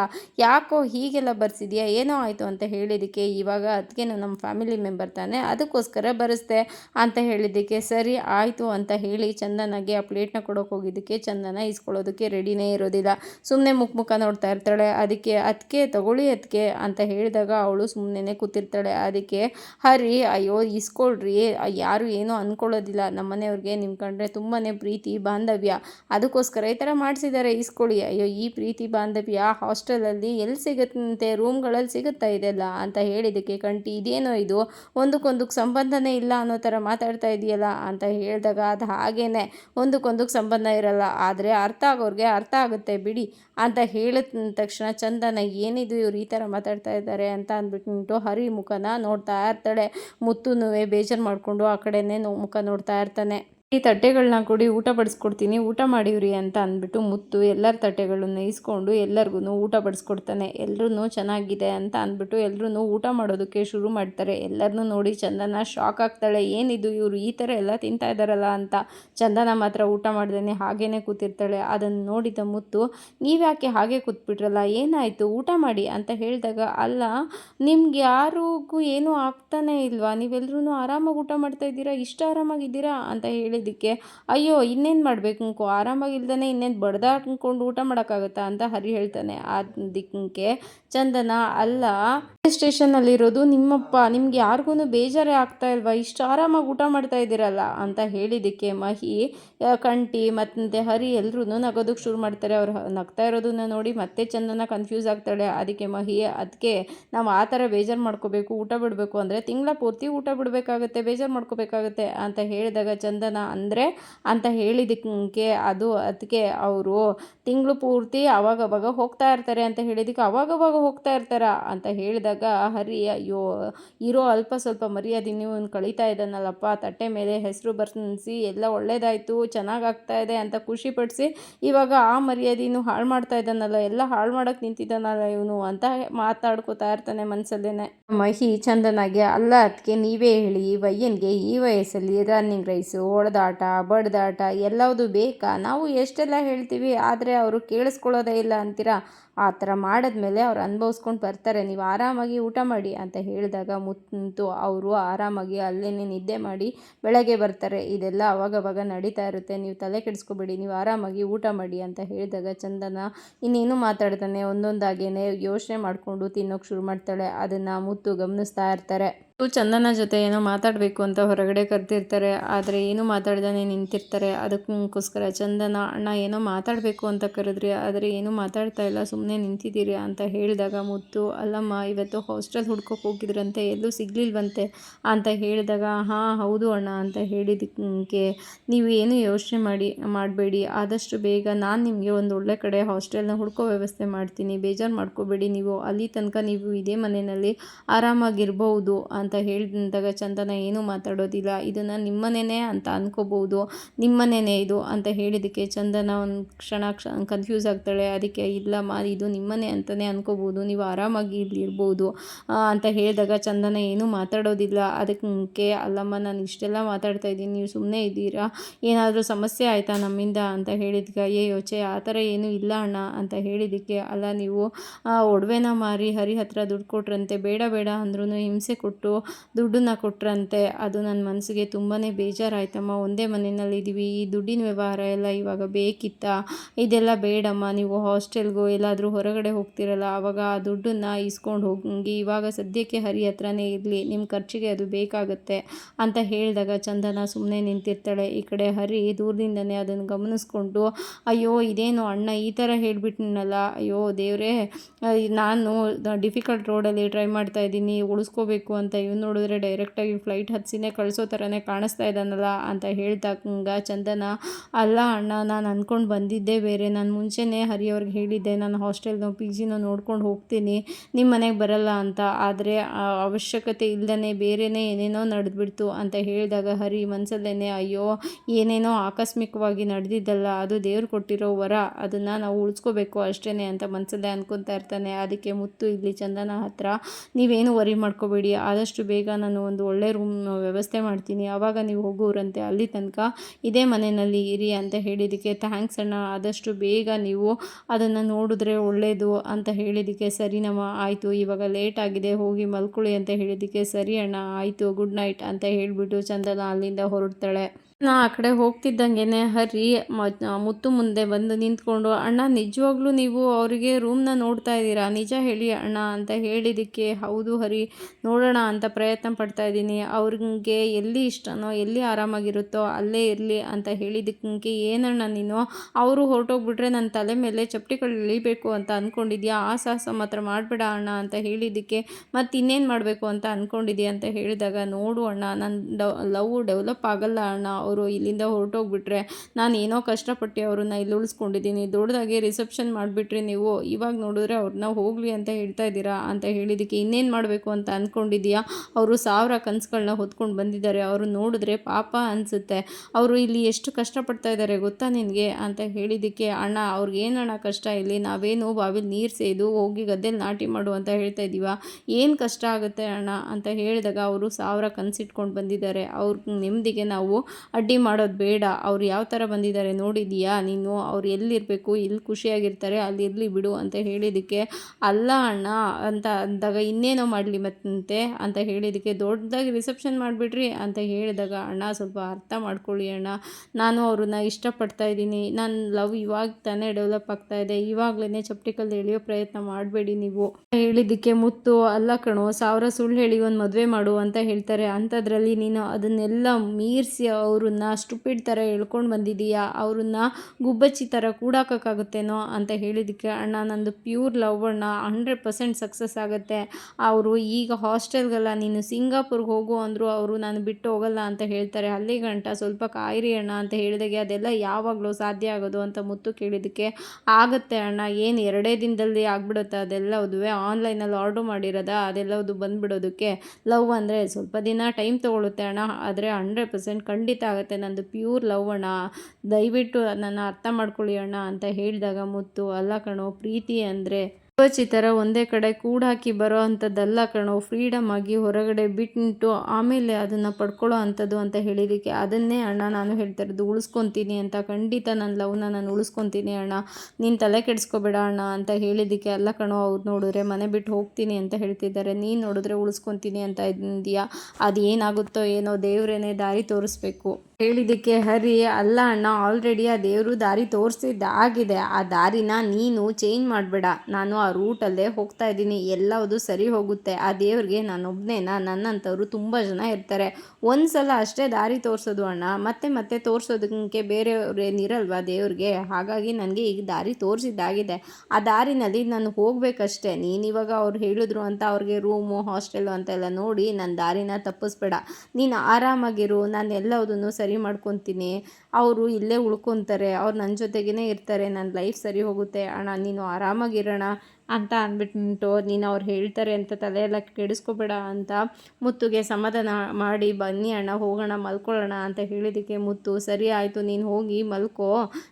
ಯಾಕೋ ಹೀಗೆಲ್ಲ ಬರ್ಸಿದ್ಯಾ? ಏನೋ ಆಯಿತು ಅಂತ ಹೇಳಿದ್ದಕ್ಕೆ, ಇವಾಗ ಅದಕ್ಕೆ ನಮ್ಮ ಫ್ಯಾಮಿಲಿ ಮೆಂಬರ್ ತಾನೆ? ಅದಕ್ಕೋಸ್ಕರ ಬರೆಸ್ದೆ ಅಂತ ಹೇಳಿದ್ದಕ್ಕೆ ಸರಿ, ಆಯಿತು ಅಂತ ಹೇಳಿ ಚಂದನಾಗೆ ಆ ಪ್ಲೇಟ್ನ ಕೊಡೋಕೆ ಹೋಗಿದ್ದಕ್ಕೆ ಚಂದನ ಇಸ್ಕೊಳ್ಳೋದಕ್ಕೆ ರೆಡಿನೇ ಇರೋದಿಲ್ಲ. ಸುಮ್ಮನೆ ಮುಖ ಮುಖ ನೋಡ್ತಾ ಇರ್ತಾಳೆ. ಅದಕ್ಕೆ ಅದಕ್ಕೆ ತಗೊಳ್ಳಿ ಅದಕ್ಕೆ ಅಂತ ಹೇಳಿದಾಗ ಅವಳು ಸುಮ್ಮನೆ ಕೂತಿರ್ತಾಳೆ. ಅದಕ್ಕೆ, ಹರಿ, ಅಯ್ಯೋ, ಇಸ್ಕೊಳ್ರಿ. ಯಾರು ಏನೂ ಅಂದ್ಕೊಳ್ಳೋದಿಲ್ಲ ನಮ್ಮ ಮನೆಯವ್ರಿಗೆ ನಿಮ್ಮ ಕಂಡ್ರೆ ತುಂಬಾ ಪ್ರೀತಿ, ಬಾಂಧವ್ಯ. ಅದಕ್ಕೋಸ್ಕರ ಈ ಥರ ಮಾಡಿಸಿದ್ದಾರೆ. ಇಸ್ಕೊಳ್ಳಿ. ಅಯ್ಯೋ, ಈ ಪ್ರೀತಿ, ಬಾಂಧವ್ಯ ಹಾಸ್ಟೆಲಲ್ಲಿ ಎಲ್ಲಿ ಸಿಗುತ್ತೆ ರೂಮ್ಗಳಲ್ಲಿ ಸಿಗುತ್ತಾ ಇದೆಲ್ಲ? ಅಂತ ಹೇಳಿದ್ದಕ್ಕೆ ಕಂಟಿ ಇದೇನೋ ಇದು? ಒಂದಕ್ಕೊಂದಕ್ಕೆ ಸಂಬಂಧನೇ ಇಲ್ಲ ಅನ್ನೋ ಥರ ಮಾತಾಡ್ತಾ ಇದೆಯಲ್ಲ? ಅಂತ ಹೇಳಿದಾಗ ಅದು ಹಾಗೇನೆ. ಒಂದಕ್ಕೊಂದಕ್ಕೆ ಸಂಬಂಧ ಇರಲ್ಲ. ಆದರೆ ಅರ್ಥ ಆಗೋರಿಗೆ ಅರ್ಥ ಆಗುತ್ತೆ. ಬಿಡಿ ಅಂತ ಹೇಳಿದ ತಕ್ಷಣ ಚಂದನ ಏನಿದು ಇವ್ರು ಈ ಥರ ಮಾತಾಡ್ತಾ ಇದ್ದಾರೆ ಅಂತ ಅಂದ್ಬಿಟ್ಟು ಹರಿ ಮುಖನ ನೋಡ್ತಾ ಇರ್ತಾಳೆ. ಮುತ್ತುನುವೆ ಬೇಜಾರು ಮಾಡಿಕೊಂಡು ಆ ಕಡೆನೇ ಮುಖ ನೋಡ್ತಾ ಇರ್ತಾನೆ. ಈ ತಟ್ಟೆಗಳನ್ನ ಕೊಡಿ, ಊಟ ಬಡಿಸ್ಕೊಡ್ತೀನಿ, ಊಟ ಮಾಡಿವ್ರಿ ಅಂತ ಅಂದ್ಬಿಟ್ಟು ಮುತ್ತು ಎಲ್ಲರ ತಟ್ಟೆಗಳನ್ನು ಇಸ್ಕೊಂಡು ಎಲ್ಲರಿಗೂ ಊಟ ಬಡಿಸ್ಕೊಡ್ತಾನೆ. ಎಲ್ಲರೂ ಚೆನ್ನಾಗಿದೆ ಅಂತ ಅಂದ್ಬಿಟ್ಟು ಎಲ್ಲರೂ ಊಟ ಮಾಡೋದಕ್ಕೆ ಶುರು ಮಾಡ್ತಾರೆ. ಎಲ್ಲರನ್ನೂ ನೋಡಿ ಚಂದನ ಶಾಕ್ ಆಗ್ತಾಳೆ. ಏನಿದು ಇವರು ಈ ಥರ ಎಲ್ಲ ತಿಂತಾ ಇದ್ದಾರಲ್ಲ ಅಂತ ಚಂದನ ಮಾತ್ರ ಊಟ ಮಾಡ್ದೇನೆ ಹಾಗೇ ಕೂತಿರ್ತಾಳೆ. ಅದನ್ನು ನೋಡಿದ ಮುತ್ತು, ನೀವ್ಯಾಕೆ ಹಾಗೆ ಕೂತ್ಬಿಟ್ರಲ್ಲ? ಏನಾಯಿತು? ಊಟ ಮಾಡಿ ಅಂತ ಹೇಳಿದಾಗ, ಅಲ್ಲ, ನಿಮ್ಗೆ ಯಾರಿಗೂ ಏನೂ ಆಗ್ತಾನೆ ಇಲ್ವಾ? ನೀವೆಲ್ಲರೂ ಆರಾಮಾಗಿ ಊಟ ಮಾಡ್ತಾ ಇದ್ದೀರಾ? ಇಷ್ಟು ಆರಾಮಾಗಿದ್ದೀರಾ ಅಂತ ಹೇಳಿದ್ದಕ್ಕೆ, ಅಯ್ಯೋ, ಇನ್ನೇನು ಮಾಡಬೇಕು ಅಂಕು? ಆರಾಮಾಗಿಲ್ದೇ ಇನ್ನೇನು ಬಡ್ದಾಡ್ಕೊಂಡು ಊಟ ಮಾಡೋಕ್ಕಾಗತ್ತಾ? ಅಂತ ಹರಿ ಹೇಳ್ತಾನೆ. ಅದಕ್ಕೆ ಚಂದನ, ಅಲ್ಲ ಸ್ಟೇಷನಲ್ಲಿರೋದು ನಿಮ್ಮಪ್ಪ, ನಿಮ್ಗೆ ಯಾರಿಗೂ ಬೇಜಾರೇ ಆಗ್ತಾ ಇಲ್ವಾ? ಇಷ್ಟು ಆರಾಮಾಗಿ ಊಟ ಮಾಡ್ತಾ ಇದ್ದೀರಲ್ಲ? ಅಂತ ಹೇಳಿದ್ದಕ್ಕೆ ಮಹಿ ಕಂಟಿ ಮತ್ತು ಹರಿ ಎಲ್ಲರೂ ನಗೋದಕ್ಕೆ ಶುರು ಮಾಡ್ತಾರೆ. ಅವ್ರು ನಗ್ತಾ ಇರೋದನ್ನ ನೋಡಿ ಮತ್ತೆ ಚಂದನ ಕನ್ಫ್ಯೂಸ್ ಆಗ್ತಾಳೆ. ಅದಕ್ಕೆ ಮಹಿ ಅದಕ್ಕೆ ನಾವು ಆ ಥರ ಬೇಜಾರು ಮಾಡ್ಕೋಬೇಕು, ಊಟ ಬಿಡಬೇಕು ಅಂದರೆ ತಿಂಗಳ ಪೂರ್ತಿ ಊಟ ಬಿಡಬೇಕಾಗತ್ತೆ, ಬೇಜಾರು ಮಾಡ್ಕೋಬೇಕಾಗತ್ತೆ ಅಂತ ಹೇಳಿದಾಗ ಚಂದನ ಅಂದರೆ ಅಂತ ಹೇಳಿದಕ್ಕೆ ಅದು ಅದಕ್ಕೆ ಅವರು ತಿಂಗಳು ಪೂರ್ತಿ ಅವಾಗವಾಗ ಹೋಗ್ತಾ ಇರ್ತಾರೆ ಅಂತ ಹೇಳಿದಕ್ಕೆ ಅವಾಗವಾಗ ಹೋಗ್ತಾ ಇರ್ತಾರ ಅಂತ ಹೇಳಿದಾಗ ಹರಿ, ಅಯ್ಯೋ, ಇರೋ ಅಲ್ಪ ಸ್ವಲ್ಪ ಮರ್ಯಾದೆ ನೀವು ಕಳೀತಾ ಇದ್ದಾನಲ್ಲಪ್ಪ, ತಟ್ಟೆ ಮೇಲೆ ಹೆಸರು ಬರ್ಸಿ, ಎಲ್ಲ ಒಳ್ಳೇದಾಯಿತು ಚೆನ್ನಾಗಿ ಇದೆ ಅಂತ ಖುಷಿಪಡಿಸಿ ಇವಾಗ ಆ ಮರ್ಯಾದೆಯೂ ಹಾಳು ಮಾಡ್ತಾ ಇದ್ದಾನಲ್ಲ, ಎಲ್ಲ ಹಾಳು ಮಾಡೋಕ್ಕೆ ನಿಂತಿದ್ದಾನಲ್ಲ ಇವನು ಅಂತ ಮಾತಾಡ್ಕೋತಾ ಇರ್ತಾನೆ ಮನಸ್ಸಲ್ಲೇ ಮಹಿ ಚಂದನಾಗೆ, ಅಲ್ಲ ಅದಕ್ಕೆ ನೀವೇ ಹೇಳಿ ವಯ್ಯನ್ಗೆ ಈ ವಯಸ್ಸಲ್ಲಿ ರನ್ನಿಂಗ್ ರೈಸು ಓಡದಾಟ, ಬಡ್ದಾಟ ಎಲ್ಲವುದು ಬೇಕಾ? ನಾವು ಎಷ್ಟೆಲ್ಲ ಹೇಳ್ತೀವಿ, ಆದರೆ ಅವರು ಕೇಳಿಸ್ಕೊಳ್ಳೋದೇ ಇಲ್ಲ ಅಂತೀರಾ? ಆ ಥರ ಮಾಡಿದ್ಮೇಲೆ ಅವ್ರು ಅನುಭವಿಸ್ಕೊಂಡು ಬರ್ತಾರೆ, ನೀವು ಆರಾಮಾಗಿ ಊಟ ಮಾಡಿ ಅಂತ ಹೇಳಿದಾಗ ಮುತ್ತು ಅವರು ಆರಾಮಾಗಿ ಅಲ್ಲೇ ನಿದ್ದೆ ಮಾಡಿ ಬೆಳಗ್ಗೆ ಬರ್ತಾರೆ. ಇದೆಲ್ಲ ಅವಾಗವಾಗ ನಡೀತಾ ಇರುತ್ತೆ. ನೀವು ತಲೆ ಕೆಡಿಸ್ಕೊಬೇಡಿ, ನೀವು ಆರಾಮಾಗಿ ಊಟ ಮಾಡಿ ಅಂತ ಹೇಳಿದಾಗ ಚಂದನ ಇನ್ನೇನು ಮಾತಾಡ್ತಾನೆ, ಒಂದೊಂದಾಗೇನೆ ಯೋಚನೆ ಮಾಡಿಕೊಂಡು ತಿನ್ನೋಕೆ ಶುರು ಮಾಡ್ತಾಳೆ. ಅದನ್ನು ಮುತ್ತು ಗಮನಿಸ್ತಾ ಇರ್ತಾರೆ. ಚಂದನ ಜೊತೆ ಏನೋ ಮಾತಾಡಬೇಕು ಅಂತ ಹೊರಗಡೆ ಕರೆದಿರ್ತಾರೆ, ಆದರೆ ಏನು ಮಾತಾಡ್ದೇ ನಿಂತಿರ್ತಾರೆ, ಅದಕ್ಕೋಸ್ಕರ ಚಂದನ ಅಣ್ಣ ಏನೋ ಮಾತಾಡಬೇಕು ಅಂತ ಕರೆದ್ರಿ, ಆದರೆ ಏನೂ ಮಾತಾಡ್ತಾ ಇಲ್ಲ ಸುಮ್ಮನೆ ನಿಂತಿದ್ದೀರಿ ಅಂತ ಹೇಳಿದಾಗ ಮುತ್ತು, ಅಲ್ಲಮ್ಮ, ಇವತ್ತು ಹಾಸ್ಟೆಲ್ ಹುಡ್ಕೋಕೆ ಹೋಗಿದ್ರಂತೆ, ಎಲ್ಲೂ ಸಿಗಲಿಲ್ವಂತೆ ಅಂತ ಹೇಳಿದಾಗ, ಹಾಂ, ಹೌದು ಅಣ್ಣ ಅಂತ ಹೇಳಿದ್ದಕ್ಕೆ ನೀವು ಏನು ಯೋಚನೆ ಮಾಡಿ, ಮಾಡಬೇಡಿ, ಆದಷ್ಟು ಬೇಗ ನಾನು ನಿಮಗೆ ಒಂದು ಒಳ್ಳೆ ಕಡೆ ಹಾಸ್ಟೆಲ್ನ ಹುಡ್ಕೋ ವ್ಯವಸ್ಥೆ ಮಾಡ್ತೀನಿ, ಬೇಜಾರು ಮಾಡ್ಕೋಬೇಡಿ, ನೀವು ಅಲ್ಲಿ ತನಕ ನೀವು ಇದೇ ಮನೆಯಲ್ಲಿ ಆರಾಮಾಗಿರ್ಬೋದು ಅಂತ ಅಂತ ಹೇಳಿದಾಗ ಚಂದನ ಏನೂ ಮಾತಾಡೋದಿಲ್ಲ. ಇದನ್ನು ನಿಮ್ಮನೇ ಅಂತ ಅನ್ಕೋಬೋದು ನಿಮ್ಮನೇ ಇದು ಅಂತ ಹೇಳಿದ್ದಕ್ಕೆ ಚಂದನ ಒಂದು ಕ್ಷಣ ಕ್ಷ ಕನ್ಫ್ಯೂಸ್ ಆಗ್ತಾಳೆ. ಅದಕ್ಕೆ ಇಲ್ಲ ಮಾ, ಇದು ನಿಮ್ಮನೆ ಅಂತಲೇ ಅನ್ಕೋಬೋದು ನೀವು ಆರಾಮಾಗಿ ಇಲ್ಲಿ ಇರ್ಬೋದು ಅಂತ ಹೇಳಿದಾಗ ಚಂದನ ಏನೂ ಮಾತಾಡೋದಿಲ್ಲ. ಅದಕ್ಕೆ, ಅಲ್ಲಮ್ಮ, ನಾನು ಇಷ್ಟೆಲ್ಲ ಮಾತಾಡ್ತಾ ಇದ್ದೀನಿ. ನೀವು ಸುಮ್ಮನೆ ಇದ್ದೀರಾ? ಏನಾದರೂ ಸಮಸ್ಯೆ ಆಯಿತಾ ನಮ್ಮಿಂದ? ಅಂತ ಹೇಳಿದ್ಗ. ಏ, ಯೋಚೆ, ಆ ಥರ ಏನೂ ಇಲ್ಲ ಅಣ್ಣ ಅಂತ ಹೇಳಿದ್ದಕ್ಕೆ, ಅಲ್ಲ ನೀವು ಒಡವೆನ ಮಾರಿ ಹರಿ ಹತ್ರ ದುಡ್ಡು ಕೊಟ್ರಂತೆ. ಬೇಡ ಬೇಡ ಅಂದ್ರೂ ಹಿಂಸೆ ಕೊಟ್ಟು ದುಡ್ಡನ್ನ ಕೊಟ್ರಂತೆ. ಅದು ನನ್ನ ಮನಸ್ಸಿಗೆ ತುಂಬಾ ಬೇಜಾರಾಯ್ತಮ್ಮ. ಒಂದೇ ಮನೆಯಲ್ಲಿದ್ದೀವಿ ಈ ದುಡ್ಡಿನ ವ್ಯವಹಾರ ಎಲ್ಲ ಇವಾಗ ಬೇಕಿತ್ತ? ಇದೆಲ್ಲ ಬೇಡಮ್ಮ. ನೀವು ಹಾಸ್ಟೆಲ್ಗೋ ಎಲ್ಲಾದರೂ ಹೊರಗಡೆ ಹೋಗ್ತಿರಲ್ಲ. ಆವಾಗ ಆ ದುಡ್ಡನ್ನು ಇಸ್ಕೊಂಡು ಹೋಗಿ ಇವಾಗ ಸದ್ಯಕ್ಕೆ ಹರಿ ಹತ್ರನೇ ಇರಲಿ. ನಿಮ್ಮ ಖರ್ಚಿಗೆ ಅದು ಬೇಕಾಗುತ್ತೆ ಅಂತ ಹೇಳಿದಾಗ ಚಂದನ ಸುಮ್ಮನೆ ನಿಂತಿರ್ತಾಳೆ. ಈ ಕಡೆ ಹರಿ ದೂರದಿಂದನೇ ಅದನ್ನು ಗಮನಿಸ್ಕೊಂಡು, ಅಯ್ಯೋ, ಇದೇನು ಅಣ್ಣ ಈ ಥರ ಹೇಳಿಬಿಟ್ನಲ್ಲ? ಅಯ್ಯೋ, ದೇವರೇ ನಾನು ಡಿಫಿಕಲ್ಟ್ ರೋಡಲ್ಲಿ ಟ್ರೈ ಮಾಡ್ತಾ ಇದ್ದೀನಿ. ಉಳಿಸ್ಕೋಬೇಕು ಅಂತ ಇವನು ನೋಡಿದ್ರೆ ಡೈರೆಕ್ಟಾಗಿ ಫ್ಲೈಟ್ ಹತ್ತಿಸಿನೇ ಕಳಿಸೋ ಥರನೇ ಕಾಣಿಸ್ತಾ ಇದ್ದಾನಲ್ಲ ಅಂತ ಹೇಳ್ದಾಗ ಚಂದನ, ಅಲ್ಲ ಅಣ್ಣ, ನಾನು ಅಂದ್ಕೊಂಡು ಬಂದಿದ್ದೆ ಬೇರೆ. ನಾನು ಮುಂಚೆನೇ ಹರಿಯವ್ರಿಗೆ ಹೇಳಿದ್ದೆ. ನಾನು ಹಾಸ್ಟೆಲ್ನೋ ಪಿ ಜಿನೋ ನೋಡ್ಕೊಂಡು ಹೋಗ್ತೀನಿ. ನಿಮ್ಮ ಮನೆಗೆ ಬರಲ್ಲ ಅಂತ. ಆದರೆ ಅವಶ್ಯಕತೆ ಇಲ್ಲದೇ ಬೇರೆನೇ ಏನೇನೋ ನಡೆದ್ಬಿಡ್ತು ಅಂತ ಹೇಳಿದಾಗ ಹರಿ ಮನಸ್ಸಲ್ಲೇ ಅಯ್ಯೋ, ಏನೇನೋ ಆಕಸ್ಮಿಕವಾಗಿ ನಡೆದಿದ್ದಲ್ಲ. ಅದು ದೇವ್ರು ಕೊಟ್ಟಿರೋ ವರ. ಅದನ್ನು ನಾವು ಉಳಿಸ್ಕೋಬೇಕು ಅಷ್ಟೇ ಅಂತ ಮನಸ್ಸಲ್ಲೇ ಅನ್ಕೊತಾ ಇರ್ತಾನೆ. ಅದಕ್ಕೆ ಮುತ್ತು ಇಲ್ಲಿ ಚಂದನ ಹತ್ರ, ನೀವೇನು ವರಿ ಮಾಡ್ಕೋಬೇಡಿ. ಆದಷ್ಟು ಬೇಗ ಬೇಗ ನಾನು ಒಂದು ಒಳ್ಳೆ ರೂಮ್ ವ್ಯವಸ್ಥೆ ಮಾಡ್ತೀನಿ. ಆವಾಗ ನೀವು ಹೋಗೋರಂತೆ ಅಲ್ಲಿ ತನಕ ಇದೇ ಮನೆಯಲ್ಲಿ ಇರಿ ಅಂತ ಹೇಳಿದ್ದಕ್ಕೆ ಥ್ಯಾಂಕ್ಸ್ ಅಣ್ಣ. ಆದಷ್ಟು ಬೇಗ ನೀವು ಅದನ್ನು ನೋಡಿದ್ರೆ ಒಳ್ಳೆಯದು ಅಂತ ಹೇಳಿದ್ದಕ್ಕೆ ಸರಿ ನಮ್ಮ ಆಯಿತು. ಇವಾಗ ಲೇಟ್ ಆಗಿದೆ, ಹೋಗಿ ಮಲ್ಕೊಳ್ಳಿ ಅಂತ ಹೇಳಿದ್ದಕ್ಕೆ ಸರಿ ಅಣ್ಣ, ಆಯಿತು ಗುಡ್ ನೈಟ್ ಅಂತ ಹೇಳಿಬಿಟ್ಟು ಚಂದನ ಅಲ್ಲಿಂದ ಹೊರಡ್ತಾಳೆ. ನಾ ಆ ಕಡೆ ಹೋಗ್ತಿದ್ದಂಗೆ ಹರಿ ಮುತ್ತು ಮುಂದೆ ಬಂದು ನಿಂತ್ಕೊಂಡು, ಅಣ್ಣ, ನಿಜವಾಗ್ಲೂ ನೀವು ಅವರಿಗೆ ರೂಮ್ನ ನೋಡ್ತಾ ಇದ್ದೀರಾ? ನಿಜ ಹೇಳಿ ಅಣ್ಣ ಅಂತ ಹೇಳಿದ್ದಕ್ಕೆ, ಹೌದು ಹರಿ, ನೋಡೋಣ ಅಂತ ಪ್ರಯತ್ನ ಪಡ್ತಾ ಇದ್ದೀನಿ. ಅವ್ರಿಗೆ ಎಲ್ಲಿ ಇಷ್ಟನೋ, ಎಲ್ಲಿ ಆರಾಮಾಗಿರುತ್ತೋ, ಅಲ್ಲೇ ಇರಲಿ ಅಂತ ಹೇಳಿದ್ದಕ್ಕೆ, ಏನಣ್ಣ ನೀನು? ಅವರು ಹೊರಟೋಗ್ಬಿಟ್ರೆ ನನ್ನ ತಲೆ ಮೇಲೆ ಚಪ್ಪಟಿಗಳು ಇಳಿಬೇಕು ಅಂತ ಅಂದ್ಕೊಂಡಿದ್ಯಾ ಆ ಸಾಹಸ ಮಾತ್ರ ಮಾಡಬೇಡ ಅಣ್ಣ ಅಂತ ಹೇಳಿದ್ದಕ್ಕೆ, ಮತ್ತು ಇನ್ನೇನು ಮಾಡಬೇಕು ಅಂತ ಅಂದ್ಕೊಂಡಿದ್ಯಾ ಅಂತ ಹೇಳಿದಾಗ, ನೋಡು ಅಣ್ಣ ನನ್ನ ಲವ್ ಡೆವಲಪ್ ಆಗಲ್ಲ ಅಣ್ಣ. ಅವರು ಇಲ್ಲಿಂದ ಹೊರಟೋಗ್ಬಿಟ್ರೆ ನಾನು ಏನೋ ಕಷ್ಟಪಟ್ಟು ಅವ್ರನ್ನ ಇಲ್ಲಿ ಉಳಿಸ್ಕೊಂಡಿದ್ದೀನಿ. ದೊಡ್ಡದಾಗಿ ರಿಸೆಪ್ಷನ್ ಮಾಡಿಬಿಟ್ರಿ ನೀವು. ಇವಾಗ ನೋಡಿದ್ರೆ ಅವ್ರನ್ನ ಹೋಗಲಿ ಅಂತ ಹೇಳ್ತಾ ಇದ್ದೀರಾ ಅಂತ ಹೇಳಿದ್ದಕ್ಕೆ ಇನ್ನೇನು ಮಾಡಬೇಕು ಅಂತ ಅಂದ್ಕೊಂಡಿದ್ದೀಯಾ ಅವರು ಸಾವಿರ ಕನಸುಗಳನ್ನ ಹೊತ್ಕೊಂಡು ಬಂದಿದ್ದಾರೆ. ಅವರು ನೋಡಿದ್ರೆ ಪಾಪ ಅನಿಸುತ್ತೆ. ಅವರು ಇಲ್ಲಿ ಎಷ್ಟು ಕಷ್ಟಪಡ್ತಾ ಇದ್ದಾರೆ ಗೊತ್ತಾ ನಿನಗೆ? ಅಂತ ಹೇಳಿದ್ದಕ್ಕೆ ಅಣ್ಣ, ಅವ್ರಿಗೆ ಏನಣ್ಣ ಕಷ್ಟ? ಇಲ್ಲಿ ನಾವೇನು ಬಾವಿಲಿ ನೀರು ಸೇದು ಹೋಗಿ ಗದ್ದೆಲಿ ನಾಟಿ ಮಾಡು ಅಂತ ಹೇಳ್ತಾ ಇದ್ದೀವ? ಏನು ಕಷ್ಟ ಆಗುತ್ತೆ ಅಣ್ಣ? ಅಂತ ಹೇಳಿದಾಗ ಅವರು ಸಾವಿರ ಕನಸಿಟ್ಕೊಂಡು ಬಂದಿದ್ದಾರೆ. ಅವ್ರ ನೆಮ್ಮದಿಗೆ ನಾವು ಅಡ್ಡಿ ಮಾಡೋದು ಬೇಡ. ಅವ್ರು ಯಾವ ಥರ ಬಂದಿದ್ದಾರೆ ನೋಡಿದೀಯಾ? ನೀನು ಅವ್ರು ಎಲ್ಲಿರಬೇಕು, ಎಲ್ಲಿ ಖುಷಿಯಾಗಿರ್ತಾರೆ ಅಲ್ಲಿ ಇರಲಿ ಬಿಡು ಅಂತ ಹೇಳಿದ್ದಕ್ಕೆ ಅಲ್ಲ ಅಣ್ಣ ಅಂತ ಅಂದಾಗ, ಇನ್ನೇನೋ ಮಾಡಲಿ ಮತ್ತೆ ಅಂತ ಹೇಳಿದ್ದಕ್ಕೆ ದೊಡ್ಡದಾಗಿ ರಿಸೆಪ್ಷನ್ ಮಾಡಿಬಿಡ್ರಿ ಅಂತ ಹೇಳಿದಾಗ, ಅಣ್ಣ, ಸ್ವಲ್ಪ ಅರ್ಥ ಮಾಡ್ಕೊಳ್ಳಿ ಅಣ್ಣ. ನಾನು ಅವ್ರನ್ನ ಇಷ್ಟಪಡ್ತಾ ಇದ್ದೀನಿ. ನನ್ನ ಲವ್ ಇವಾಗ ತಾನೇ ಡೆವಲಪ್ ಆಗ್ತಾ ಇದೆ. ಇವಾಗಲೇ ಚಪ್ಟಿಕಲ್ಲಿ ಎಳೆಯೋ ಪ್ರಯತ್ನ ಮಾಡಬೇಡಿ ನೀವು ಹೇಳಿದ್ದಕ್ಕೆ ಮುತ್ತು, ಅಲ್ಲ ಕಣೋ, ಸಾವಿರ ಸುಳ್ಳು ಹೇಳಿ ಒಂದು ಮದುವೆ ಮಾಡು ಅಂತ ಹೇಳ್ತಾರೆ. ಅಂಥದ್ರಲ್ಲಿ ನೀನು ಅದನ್ನೆಲ್ಲ ಮೀರಿಸಿ ಅವ್ರನ್ನ ಸ್ಟುಪಿಡ್ ಥರ ಹೇಳ್ಕೊಂಡು ಬಂದಿದ್ದೀಯಾ ಅವ್ರನ್ನ ಗುಬ್ಬಚ್ಚಿ ಥರ ಕೂಡಾಕೋಕ್ಕಾಗುತ್ತೇನೋ ಅಂತ ಹೇಳಿದ್ದಕ್ಕೆ ಅಣ್ಣ, ನಂದು ಪ್ಯೂರ್ ಲವ್ ಅಣ್ಣ, ಹಂಡ್ರೆಡ್ ಪರ್ಸೆಂಟ್ ಸಕ್ಸಸ್ ಆಗುತ್ತೆ. ಅವರು ಈಗ ಹಾಸ್ಟೆಲ್ಗೆಲ್ಲ, ನೀನು ಸಿಂಗಾಪುರ್ಗೆ ಹೋಗು ಅಂದರು ಅವರು ನಾನು ಬಿಟ್ಟು ಹೋಗಲ್ಲ ಅಂತ ಹೇಳ್ತಾರೆ. ಅಲ್ಲಿ ಗಂಟ ಸ್ವಲ್ಪ ಕಾಯಿರಿ ಅಣ್ಣ ಅಂತ ಹೇಳಿದಾಗೆ ಅದೆಲ್ಲ ಯಾವಾಗಲೂ ಸಾಧ್ಯ ಆಗೋದು ಅಂತ ಮುತ್ತು ಕೇಳಿದ್ದಕ್ಕೆ ಆಗುತ್ತೆ ಅಣ್ಣ. ಏನು ಎರಡೇ ದಿನದಲ್ಲಿ ಆಗ್ಬಿಡುತ್ತೆ ಅದೆಲ್ಲವುದುವೆ ಆನ್ಲೈನಲ್ಲಿ ಆರ್ಡ್ರ್ ಮಾಡಿರೋದ? ಅದು ಬಂದುಬಿಡೋದಕ್ಕೆ. ಲವ್ ಅಂದರೆ ಸ್ವಲ್ಪ ದಿನ ಟೈಮ್ ತೊಗೊಳುತ್ತೆ ಅಣ್ಣ. ಆದರೆ ಹಂಡ್ರೆಡ್ ಪರ್ಸೆಂಟ್ ಖಂಡಿತ ಆಗುತ್ತೆ ನಂದು ಪ್ಯೂರ್ ಲವ್ ಅಣ್ಣ, ದಯವಿಟ್ಟು ನನ್ನ ಅರ್ಥ ಮಾಡ್ಕೊಳ್ಳಿ ಅಣ್ಣ ಅಂತ ಹೇಳಿದಾಗ ಮುತ್ತು, ಅಲ್ಲ ಕಣೋ, ಪ್ರೀತಿ ಅಂದರೆ ಥರ ಒಂದೇ ಕಡೆ ಕೂಡಾಕಿ ಬರೋ ಅಂಥದ್ದಲ್ಲ ಕಣೋ ಫ್ರೀಡಮ್ ಆಗಿ ಹೊರಗಡೆ ಬಿಟ್ಟು ಆಮೇಲೆ ಅದನ್ನು ಪಡ್ಕೊಳ್ಳೋ ಅಂಥದ್ದು ಅಂತ ಹೇಳಿದಕ್ಕೆ ಅದನ್ನೇ ಅಣ್ಣ ನಾನು ಹೇಳ್ತಾ ಇರೋದು, ಉಳಿಸ್ಕೊತೀನಿ ಅಂತ, ಖಂಡಿತ ನನ್ನ ಲವ್ನ ನಾನು ಉಳಿಸ್ಕೊತೀನಿ ಅಣ್ಣ, ನೀನು ತಲೆ ಕೆಡಿಸ್ಕೋಬೇಡ ಅಣ್ಣ ಅಂತ ಹೇಳಿದ್ದಕ್ಕೆ ಅಲ್ಲ ಕಣೋ, ಅವ್ರು ನೋಡಿದ್ರೆ ಮನೆ ಬಿಟ್ಟು ಹೋಗ್ತೀನಿ ಅಂತ ಹೇಳ್ತಿದ್ದಾರೆ, ನೀನು ನೋಡಿದ್ರೆ ಉಳಿಸ್ಕೊತೀನಿ ಅಂತ ಇದೆಯಾ ಅದು ಏನಾಗುತ್ತೋ ಏನೋ ದೇವರೇನೆ ದಾರಿ ತೋರಿಸ್ಬೇಕು ಹೇಳಿದ್ದಕ್ಕೆ ಹರಿ ಅಲ್ಲ ಅಣ್ಣ ಆಲ್ರೆಡಿ ಆ ದೇವರು ದಾರಿ ತೋರಿಸಿದ್ದ, ಆಗಿದೆ. ಆ ದಾರಿನ ನೀನು ಚೇಂಜ್ ಮಾಡಬೇಡ. ನಾನು ಆ ರೂಟಲ್ಲೇ ಹೋಗ್ತಾ ಇದ್ದೀನಿ. ಎಲ್ಲವುದು ಸರಿ ಹೋಗುತ್ತೆ. ಆ ದೇವ್ರಿಗೆ ನಾನೊಬ್ಬನೇನ ನನ್ನಂಥವ್ರು ತುಂಬ ಜನ ಇರ್ತಾರೆ. ಒಂದು ಸಲ ಅಷ್ಟೇ ದಾರಿ ತೋರಿಸೋದು ಅಣ್ಣ. ಮತ್ತೆ ಮತ್ತೆ ತೋರಿಸೋದಕ್ಕೆ ಬೇರೆಯವ್ರು ಏನಿರಲ್ವಾ ದೇವ್ರಿಗೆ? ಹಾಗಾಗಿ ನನಗೆ ಈಗ ದಾರಿ ತೋರಿಸಿದ್ದಾಗಿದೆ. ಆ ದಾರಿನಲ್ಲಿ ನಾನು ಹೋಗಬೇಕಷ್ಟೇ. ನೀನು ಇವಾಗ ಅವ್ರು ಹೇಳಿದ್ರು ಅಂತ ಅವ್ರಿಗೆ ರೂಮು ಹಾಸ್ಟೆಲು ಅಂತೆಲ್ಲ ನೋಡಿ ನನ್ನ ದಾರಿನ ತಪ್ಪಿಸ್ಬೇಡ. ನೀನು ಆರಾಮಾಗಿರು. ನಾನು ಎಲ್ಲವುದನ್ನು ಸರಿ ಸರಿ ಮಾಡ್ಕೊತೀನಿ, ಅವರು ಇಲ್ಲೇ ಉಳ್ಕೊತಾರೆ, ಅವ್ರು ನನ್ನ ಜೊತೆಗೇ ಇರ್ತಾರೆ ನನ್ನ ಲೈಫ್ ಸರಿ ಹೋಗುತ್ತೆ, ಅಣ್ಣ ನೀನು ಆರಾಮಾಗಿರೋಣ ಅಂತ ಅಂದ್ಬಿಟ್ಟು ನೀನು ಅವ್ರು ಹೇಳ್ತಾರೆ ಅಂತ ತಲೆಯೆಲ್ಲ ಕೆಡಿಸ್ಕೋಬೇಡ ಅಂತ ಮುತ್ತುಗೆ ಸಮಾಧಾನ ಮಾಡಿ, ಬನ್ನಿ ಅಣ್ಣ, ಹೋಗೋಣ, ಮಲ್ಕೊಳ್ಳೋಣ ಅಂತ ಹೇಳಿದ್ದಕ್ಕೆ ಮುತ್ತು, ಸರಿ ಆಯಿತು, ನೀನು ಹೋಗಿ ಮಲ್ಕೋ,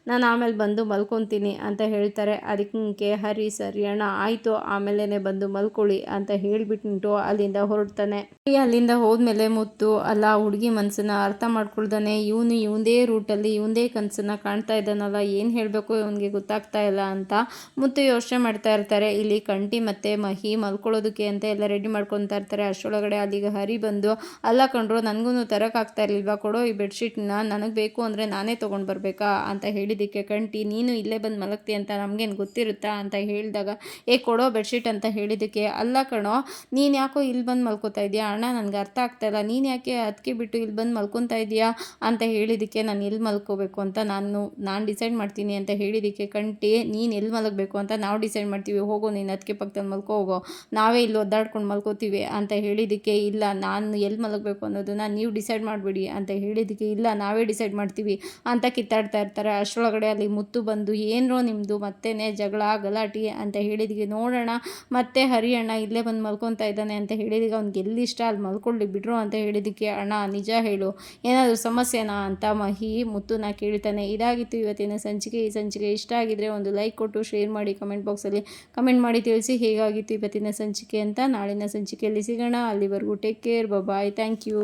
ನಾನು ಆಮೇಲೆ ಬಂದು ಮಲ್ಕೊತೀನಿ ಅಂತ ಹೇಳ್ತಾರೆ. ಅದಕ್ಕೆ ಹರಿ, ಸರಿ ಅಣ್ಣ, ಆಯಿತು ಆಮೇಲೆ ಬಂದು ಮಲ್ಕೊಳ್ಳಿ ಅಂತ ಹೇಳಿಬಿಟ್ಟು ಅಲ್ಲಿಂದ ಹೊರಡ್ತಾನೆ. ಅಲ್ಲಿಂದ ಹೋದ್ಮೇಲೆ ಮುತ್ತು ಅಲ್ಲ, ಹುಡುಗಿ ಮನಸ್ಸನ್ನು ಅರ್ಥ ಮಾಡ್ಕೊಳ್ದಾನೆ. ಇವನು ಇವಂದೇ ರೂಟಲ್ಲಿ ಇವಂದೇ ಕನಸನ್ನು ಕಾಣ್ತಾ ಇದ್ದಾನಲ್ಲ, ಏನು ಹೇಳಬೇಕು ಇವನಿಗೆ ಗೊತ್ತಾಗ್ತಾ ಇಲ್ಲ ಅಂತ ಮುತ್ತು ಯೋಚನೆ ಮಾಡ್ತಾ ಇರ್ತಾರೆ. ಇಲ್ಲಿ ಕಂಟಿ ಮತ್ತು ಮಹಿ ಮಲ್ಕೊಳ್ಳೋದಕ್ಕೆ ಅಂತ ಎಲ್ಲ ರೆಡಿ ಮಾಡ್ಕೊತಾ ಇರ್ತಾರೆ. ಅಷ್ಟರೊಳಗಡೆ ಅಲ್ಲಿಗೆ ಹರಿ ಬಂದು, ಅಲ್ಲ ಕಂಡ್ರು ನನಗೂ ತರೋಕ್ಕಾಗ್ತಾ ಇರಲಿಲ್ವಾ? ಕೊಡೋ ಈ ಬೆಡ್ಶೀಟ್ನ ನನಗೆ ಬೇಕು ಅಂದರೆ ನಾನೇ ತೊಗೊಂಡು ಬರಬೇಕಾ? ಅಂತ ಹೇಳಿದ್ದಕ್ಕೆ ಕಂಟಿ, ನೀನು ಇಲ್ಲೇ ಬಂದು ಮಲಗ್ತಿ ಅಂತ ನಮಗೇನು ಗೊತ್ತಿರುತ್ತಾ? ಅಂತ ಹೇಳಿದಾಗ, ಏ, ಕೊಡೋ ಬೆಡ್ಶೀಟ್ ಅಂತ ಹೇಳಿದ್ದಕ್ಕೆ, ಅಲ್ಲ ಕಣೋ, ನೀನು ಯಾಕೋ ಇಲ್ಲಿ ಬಂದು ಮಲ್ಕೋತಾ ಇದೆಯಾ? ಅಣ್ಣ, ನನಗೆ ಅರ್ಥ ಆಗ್ತಾ ಇಲ್ಲ. ನೀನು ಯಾಕೆ ಅದಕ್ಕೆ ಬಿಟ್ಟು ಇಲ್ಲಿ ಬಂದು ಮಲ್ಕೊತಾ ಇದೆಯಾ? ಅಂತ ಹೇಳಿದ್ದಕ್ಕೆ, ನಾನು ಎಲ್ಲಿ ಮಲ್ಕೋಬೇಕು ಅಂತ ನಾನು ನಾನು ಡಿಸೈಡ್ ಮಾಡ್ತೀನಿ ಅಂತ ಹೇಳಿದ್ದಕ್ಕೆ ಕಂಟಿ, ನೀನು ಎಲ್ಲಿ ಮಲಗಬೇಕು ಅಂತ ನಾವು ಡಿಸೈಡ್ ಮಾಡ್ತೀವಿ. ಹೋಗೋ ನೀನು ಅದಕ್ಕೆ ಪಕ್ಕದಲ್ಲಿ ಮಲ್ಕೋ, ಹೋಗೋ. ನಾವೇ ಇಲ್ಲಿ ಒದ್ದಾಡ್ಕೊಂಡು ಮಲ್ಕೋತೀವಿ ಅಂತ ಹೇಳಿದ್ದಕ್ಕೆ ಇಲ್ಲ. ನಾನು ಎಲ್ಲಿ ಮಲಗಬೇಕು ಅನ್ನೋದನ್ನ ನೀವು ಡಿಸೈಡ್ ಮಾಡಿಬಿಡಿ ಅಂತ ಹೇಳಿದ್ದಕ್ಕೆ ಇಲ್ಲ. ನಾವೇ ಡಿಸೈಡ್ ಮಾಡ್ತೀವಿ ಅಂತ ಕಿತ್ತಾಡ್ತಾ ಇರ್ತಾರೆ. ಅಷ್ಟರೊಳಗಡೆ ಅಲ್ಲಿ ಮುತ್ತು ಬಂದು, ಏನರೋ ನಿಮ್ಮದು ಮತ್ತೇನೆ ಜಗಳ, ಗಲಾಟಿ ಅಂತ ಹೇಳಿದ್ದಕ್ಕೆ ನೋಡೋಣ, ಮತ್ತೆ ಹರಿಯಣ್ಣ ಇಲ್ಲೇ ಬಂದು ಮಲ್ಕೊತಾ ಇದ್ದಾನೆ ಅಂತ ಹೇಳಿದಾಗ ಅವ್ನಿಗೆ ಎಲ್ಲಿ ಇಷ್ಟ? ಅಲ್ಲಿ ಮಲ್ಕೊಳ್ಳಿ, ಬಿಡ್ರು ಅಂತ ಹೇಳಿದ್ದಕ್ಕೆ ಅಣ್ಣ, ನಿಜ ಹೇಳು. ಏನಾದರೂ ಸಮಸ್ಯೆನಾ? ಅಂತ ಮಹಿ ಮುತ್ತುನ ಕೇಳ್ತಾನೆ. ಇದಾಗಿತ್ತು ಇವತ್ತಿನ ಸಂಚಿಕೆ. ಈ ಸಂಚಿಕೆ ಇಷ್ಟ ಆಗಿದ್ರೆ ಒಂದು ಲೈಕ್ ಕೊಟ್ಟು, ಶೇರ್ ಮಾಡಿ, ಕಮೆಂಟ್ ಬಾಕ್ಸಲ್ಲಿ ಕಮೆಂಟ್ ಮಾಡಿ ತಿಳಿಸಿ ಹೇಗಾಗಿತ್ತು ಇವತ್ತಿನ ಸಂಚಿಕೆ ಅಂತ ನಾಳಿನ ಸಂಚಿಕೆಯಲ್ಲಿ ಸಿಗೋಣ. ಅಲ್ಲಿವರೆಗೂ take care bye thank you